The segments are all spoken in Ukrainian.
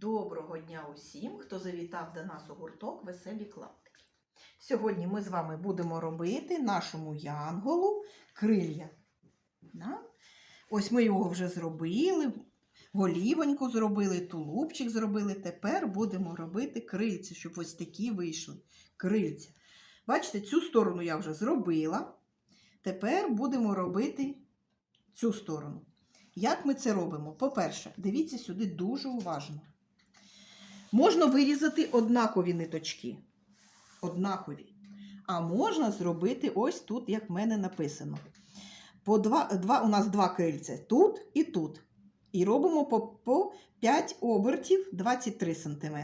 Доброго дня усім, хто завітав до нас у гурток Веселі клаптики. Сьогодні ми з вами будемо робити нашому янголу крилья. Да? Ось ми його вже зробили, голівоньку зробили, тулубчик зробили. Тепер будемо робити крильця, щоб ось такі вийшли. Крильця. Бачите, цю сторону я вже зробила. Тепер будемо робити цю сторону. Як ми це робимо? По-перше, дивіться сюди дуже уважно. Можна вирізати однакові ниточки. Однакові. А можна зробити ось тут, як в мене написано. По два, два, у нас два крильця тут і тут. І робимо по, по 5 обертів 23 см.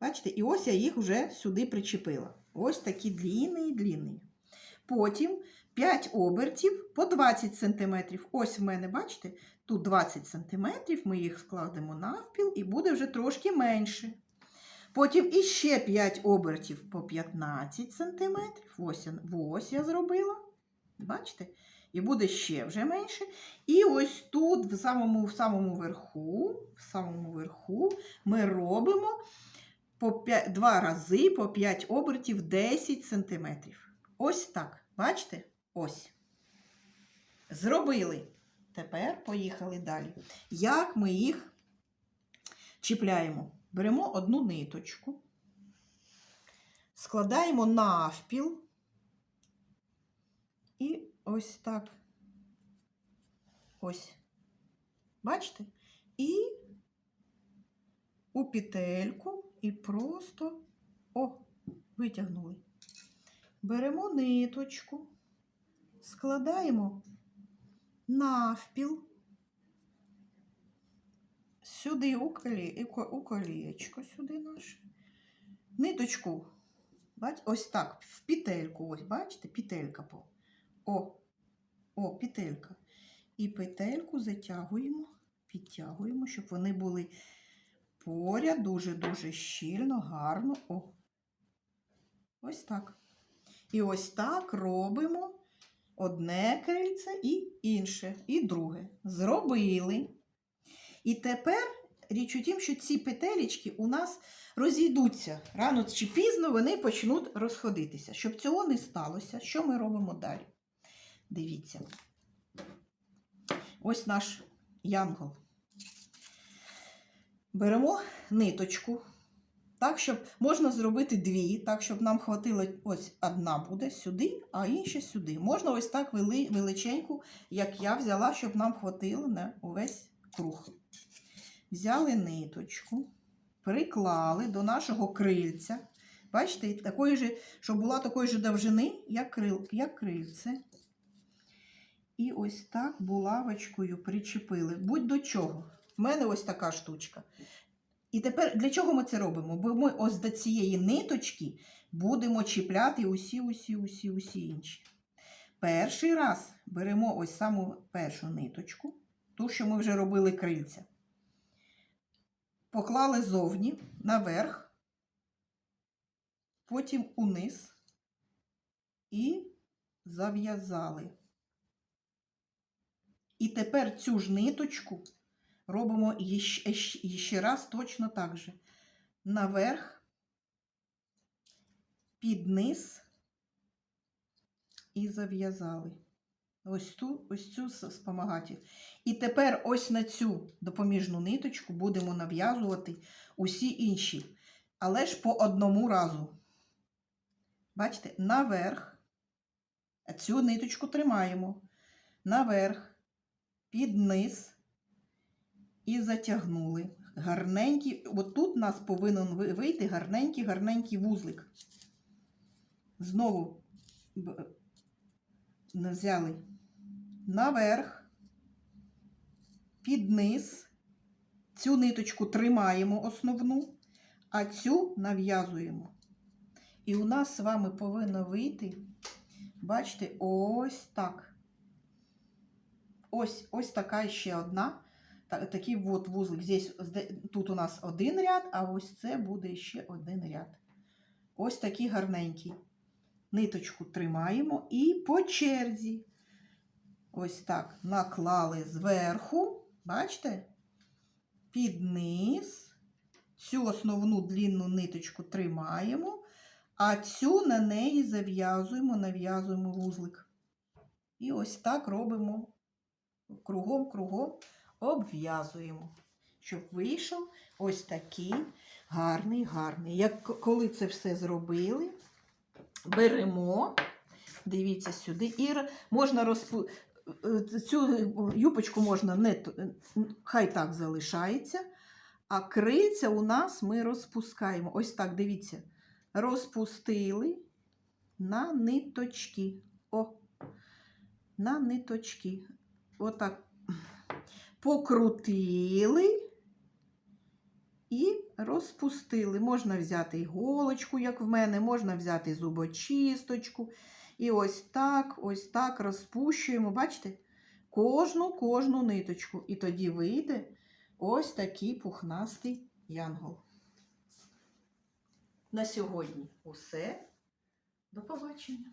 Бачите, і ось я їх вже сюди причепила. Ось такі длінні длінні. Потім 5 обертів по 20 см. Ось в мене, бачите, тут 20 см, ми їх складемо навпіл і буде вже трошки менше. Потім іще 5 обертів по 15 см. Ось, ось я зробила. Бачите? І буде ще вже менше. І ось тут, в самому, в самому верху, в самому верху, ми робимо по 5, два рази по 5 обертів 10 см. Ось так. Бачите? Ось. Зробили. Тепер поїхали далі. Як ми їх чіпляємо? Беремо одну ниточку, складаємо навпіл і ось так. Ось. Бачите? І у петельку і просто о, витягнули. Беремо ниточку, складаємо навпіл, сюди у, колі, у ко- сюди наше. Ниточку, бач, ось так, в петельку, ось, бачите, петелька. О, о, петелька. І петельку затягуємо, підтягуємо, щоб вони були поряд дуже-дуже щільно, гарно. О. Ось так. І ось так робимо одне крильце і інше, і друге. Зробили. І тепер річ у тім, що ці петелечки у нас розійдуться. Рано чи пізно вони почнуть розходитися. Щоб цього не сталося, що ми робимо далі? Дивіться. Ось наш янгол. Беремо ниточку, так, щоб можна зробити дві, так, щоб нам хватило, ось одна буде сюди, а інша сюди. Можна ось так вели, величеньку, як я взяла, щоб нам хватило на увесь круг. Взяли ниточку, приклали до нашого крильця. Бачите, такої же, щоб була такої ж довжини, як, крил, як крильце. І ось так булавочкою причепили. Будь до чого. В мене ось така штучка. І тепер для чого ми це робимо? Бо ми ось до цієї ниточки будемо чіпляти усі, усі, усі, усі інші. Перший раз беремо ось саму першу ниточку, ту, що ми вже робили крильця. Поклали зовні наверх, потім униз і зав'язали. І тепер цю ж ниточку робимо ще раз точно так же. Наверх, під низ і зав'язали. Ось ту, ось цю с- І тепер ось на цю допоміжну ниточку будемо нав'язувати усі інші, але ж по одному разу. Бачите, наверх, цю ниточку тримаємо. Наверх, під низ і затягнули. Гарненький, от тут у нас повинен вийти гарненький, гарненький вузлик. Знову взяли наверх, під низ. Цю ниточку тримаємо основну, а цю нав'язуємо. І у нас з вами повинно вийти, бачите, ось так. Ось, ось така ще одна. Та- Такий от вузлик. Здесь, тут у нас один ряд, а ось це буде ще один ряд. Ось такий гарненький. Ниточку тримаємо і по черзі. Ось так наклали зверху, бачите? Під низ цю основну длінну ниточку тримаємо, а цю на неї зав'язуємо, нав'язуємо вузлик. І ось так робимо кругом-кругом обв'язуємо, щоб вийшов ось такий гарний, гарний. Як коли це все зробили, беремо, дивіться сюди, і можна розпу... е, цю юпочку можна не е, хай так залишається. А крильця у нас ми розпускаємо. Ось так, дивіться. Розпустили на ниточки. О, на ниточки. Отак покрутили і розпустили. Можна взяти іголочку, як в мене, можна взяти зубочисточку. І ось так, ось так розпущуємо. Бачите? Кожну кожну ниточку. І тоді вийде ось такий пухнастий янгол. На сьогодні усе. До побачення.